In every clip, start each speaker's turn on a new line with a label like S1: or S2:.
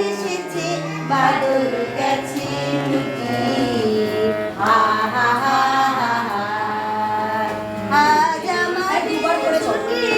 S1: এসেছে বাদল গেছে টুটি হা হা হা হা আজ আমাদের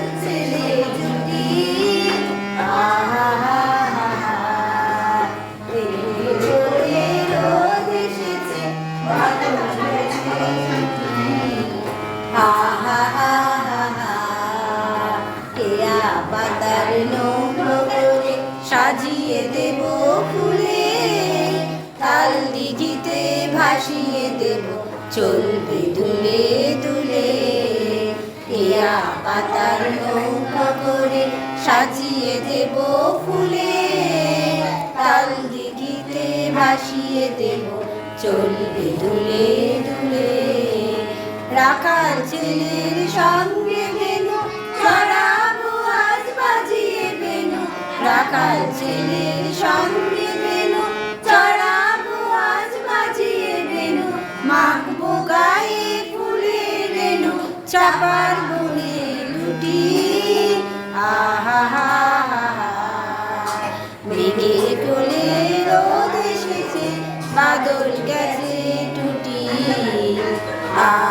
S1: সাজিয়ে দেব ফুলে, তাল দিঘিতে ভাসিয়ে দেব, চলবে দুলে দুলে কেয়া পাতার নৌকো করে সাজিয়ে দেব ফুলে, তাল দিঘিতে ভাসিয়ে দেব, চলবে দুলে দুলে রাখাল ছেলের সঙ্গে সকাল ছেলের সঙ্গে বেনু চড়াবো আজ বাজিয়ে বেনু মাখবো গায়ে ফুলে বেনু চাপার বনে দুটি। আহা, হা মেঘে কোলে রোদ এসেছে, বাদল গেছে টুটি আ